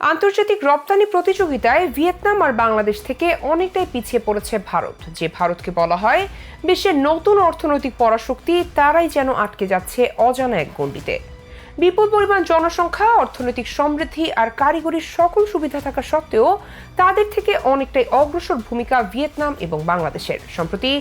আন্তর্জাতিক রপ্তানি প্রতিযোগিতায় ভিয়েতনাম আর বাংলাদেশ থেকে অনেকটাই পিছিয়ে পড়েছে ভারত। যে ভারতকে বলা হয় বিশ্বের নতুন অর্থনৈতিক পরাশক্তি, তারাই যেন আটকে যাচ্ছে অজানা এক গণ্ডিতে। বিপুল পরিমাণ জনসংখ্যা, অর্থনৈতিক সমৃদ্ধি আর কারিগরি সকল সুবিধা থাকা সত্ত্বেও তাদের থেকে অনেকটাই অগ্রসর ভূমিকা ভিয়েতনাম এবং বাংলাদেশের। সম্প্রতি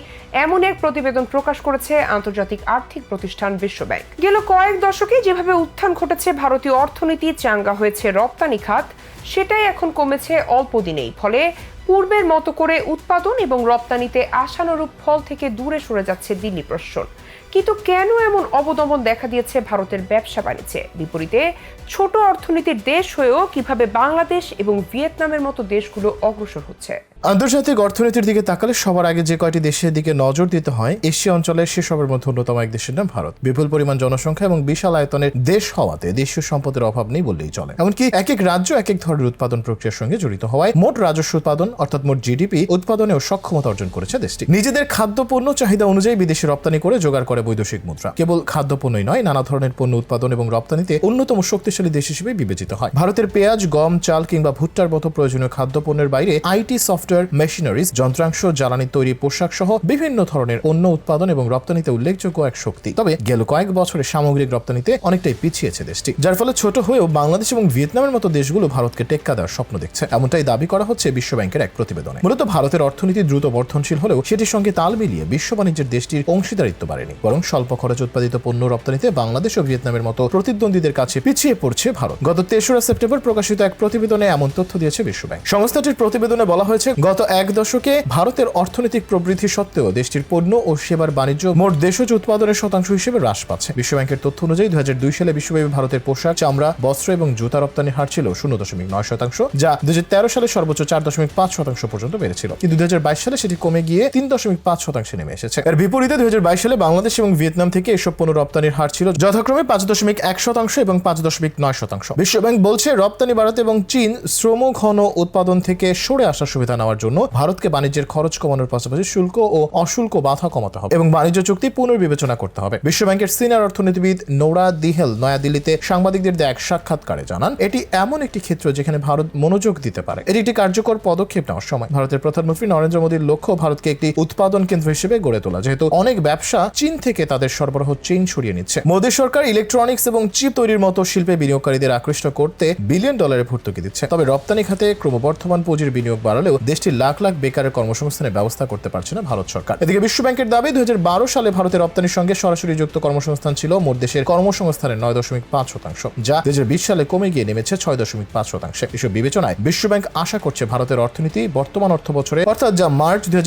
এমন এক প্রতিবেদন প্রকাশ করেছে আন্তর্জাতিক আর্থিক প্রতিষ্ঠান বিশ্বব্যাংক। গেল কয়েক দশকে যেভাবে উত্থান ঘটেছে, ভারতীয় অর্থনীতি চাঙ্গা হয়েছে রপ্তানি খাত সেটাই এখন কমেছে অল্প দিনেই। ফলে পূর্বের মতো করে উৎপাদন এবং রপ্তানিতে আশানুরূপ ফল থেকে দূরে সরে যাচ্ছে দিল্লি প্রশাসন। কিন্তু কেন এমন অবদমন দেখা দিয়েছে ভারতের ব্যবসা বাণিজ্যে? বিপরীতে ছোট অর্থনীতির দেশ হয়েও কীভাবে বাংলাদেশ এবং ভিয়েতনামের মতো দেশগুলো অগ্রসর হচ্ছে? আন্তর্জাতিক অর্থনীতির দিকে তাকালে সবার আগে যে কয়টি দেশের দিকে নজর দিতে হয়, এশিয়া অঞ্চলের সেসবের মধ্যে অন্যতম এক দেশের নাম ভারত। বিপুল পরিমাণ জনসংখ্যা এবং বিশাল আয়তনের দেশ হওয়াতে দেশীয় সম্পদের অভাব নেই বললেই চলে। এমনকি এক এক রাজ্য এক এক ধরনের উৎপাদন প্রক্রিয়ার সঙ্গে জড়িত হওয়ায় মোট রাজস্ব উৎপাদন, অর্থাৎ মোট জিডিপি উৎপাদনেও সক্ষমতা অর্জন করেছে দেশটি। নিজেদের খাদ্যপণ্য চাহিদা অনুযায়ী বিদেশে রপ্তানি করে জোগাড় করে বৈদেশিক মুদ্রা। কেবল খাদ্যপণ্যই নয়, নানা ধরনের পণ্য উৎপাদন এবং রপ্তানিতে অন্যতম শক্তিশালী দেশ হিসেবে বিবেচিত হয়। ভারতের পেঁয়াজ, গম, চাল কিংবা ভুট্টার মতো প্রয়োজনীয় খাদ্যপণ্যের বাইরে আইটি সফটওয়্যার, মেশিনারিজ, যন্ত্রাংশ, জ্বালানি তৈরি পোশাক সহ বিভিন্ন ধরনের অন্য উৎপাদন এবং রপ্তানিতে উল্লেখযোগ্য এক শক্তি। তবে গেল কয়েক বছরে সামগ্রিক রপ্তানিতে অনেকটাই পিছিয়েছে দেশটি, যার ফলে ছোট হয়েও বাংলাদেশ এবং ভিয়েতনামের মতো দেশগুলো ভারতকে টেক্কা দেওয়ার স্বপ্ন দেখছে। এমনটাই দাবি করা হচ্ছে বিশ্ব ব্যাংকের এক প্রতিবেদনে। মূলত ভারতের অর্থনীতি দ্রুত বর্ধনশীল হলেও সেটির সঙ্গে তাল মিলিয়ে বিশ্ব বাণিজ্যের দেশটির অংশীদারিত্ব বাড়েনি। বরং স্বল্প খরচ উৎপাদিত পণ্য রপ্তানিতে বাংলাদেশ ও ভিয়েতনামের মতো প্রতিদ্বন্দ্বীদের কাছে পিছিয়ে পড়ছে ভারত। গত তেসরা সেপ্টেম্বর প্রকাশিত এক প্রতিবেদনে এমন তথ্য দিয়েছে বিশ্বব্যাংক। সংস্থাটির প্রতিবেদনে বলা হয়েছে, গত এক দশকে ভারতের অর্থনৈতিক প্রবৃদ্ধি সত্ত্বেও দেশটির পণ্য ও সেবার বাণিজ্য মোট দেশজ উৎপাদনের শতাংশ হিসেবে হ্রাস পাচ্ছে। বিশ্বব্যাংকের তথ্য অনুযায়ী দু হাজার দুই সালে বিশ্বব্যাপী ভারতের পোশাক, চামড়া, বস্ত্র এবং জুতা রপ্তানির হার ছিল শূন্য দশমিক নয় শতাংশ, যা দু হাজার তেরো সালে সর্বোচ্চ চার দশমিক পাঁচ শতাংশ পর্যন্ত বেড়েছিল। কিন্তু দুই সালে সেটি কমে গিয়ে তিন দশমিক পাঁচ শতাংশে নেমে এসেছে। এর বিপরীতে দুই হাজার বাইশ সালে বাংলাদেশ এবং ভিয়েতনাম থেকে এসব পণ্য রপ্তানির হার ছিল যথাক্রমে পাঁচ দশমিক এক শতাংশ এবং পাঁচ দশমিক নয় শতাংশ। বিশ্বব্যাংক বলছে, রপ্তানি বাড়াতে এবং চীন শ্রম ঘন উৎপাদন থেকে সরে আসার সুবিধা নেওয়ার জন্য ভারতকে বাণিজ্যের খরচ কমানোর পাশাপাশি শুল্ক ও অশুল্ক বাধা কমাতে হবে এবং বাণিজ্য চুক্তি পুনর্বিবেচনা করতে হবে। বিশ্বব্যাংকের সিনিয়র অর্থনীতিবিদ নোরা দিহেল নয়াদিল্লিতে সাংবাদিকদের দেয়া এক সাক্ষাৎকারে জানান, এটি এমন একটি ক্ষেত্র যেখানে ভারত মনোযোগ দিতে পারে। এটি একটি কার্যকর পদক্ষেপ নেওয়ার সময়। ভারতের প্রধানমন্ত্রী নরেন্দ্র মোদীর লক্ষ্য ভারতকে একটি উৎপাদন কেন্দ্র হিসেবে গড়ে তোলা। যেহেতু অনেক ব্যবসা চীন থেকে তাদের সরবরাহ চীন সরিয়ে নিচ্ছে। মোদী সরকার ইলেকট্রনিক্স এবং চিপ তৈরির মতো শিল্পে বিনিয়োগকারীদের আকৃষ্ট করতে বিলিয়ন ডলারের ভর্তুকি দিচ্ছে। তবে রপ্তানি খাতে ক্রমবর্ধমান পুঁজির বিনিয়োগ বাড়ালেও দেশটির লাখ লাখ বেকারের কর্মসংস্থানের ব্যবস্থা করতে পারছে না ভারত সরকার। এদিকে বিশ্ব ব্যাংকের দাবি দু হাজার বারো সালে ভারতের রপ্তানির সঙ্গে সরাসরি যুক্ত কর্মসংস্থান ছিল মোট দেশের কর্মসংস্থানের নয় দশমিক পাঁচ শতাংশ, যা দুই সালে কমে গিয়ে নেমেছে ছয় দশমিক পাঁচ শতাংশে। এসব বিবেচনায় বিশ্ব ব্যাংক আশা করছে ভারতের অর্থনীতি বর্তমান অর্থ বছরে, অর্থাৎ যা মার্চ দুই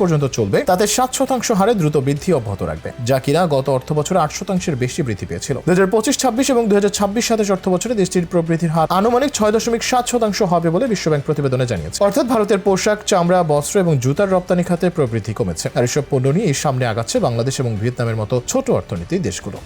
পর্যন্ত চলবে, তাতে সাত শতাংশ হারে দ্রুত বৃদ্ধি অব্যাহত রাখবে, যা কিনা গত অর্থ বছরে আট শতাংশের বেশি বৃদ্ধি পেয়েছিল। দুই হাজার পঁচিশ, ছাব্বিশ এবং দুই হাজার ছাব্বিশ সাতাশ অর্থ বছরে দেশটির প্রবৃদ্ধির হার আনুমানিক ছয় দশমিক সাত শতাংশ হবে বলে বিশ্বব্যাংক প্রতিবেদনে জানিয়েছে। অর্থাৎ ভারতের পোশাক, চামড়া, বস্ত্র এবং জুতার রপ্তানি খাতে প্রবৃদ্ধি কমেছে। আর এসব পণ্য নিয়ে সামনে আগাচ্ছে বাংলাদেশ এবং ভিয়েতনামের মতো ছোট অর্থনীতি দেশগুলো।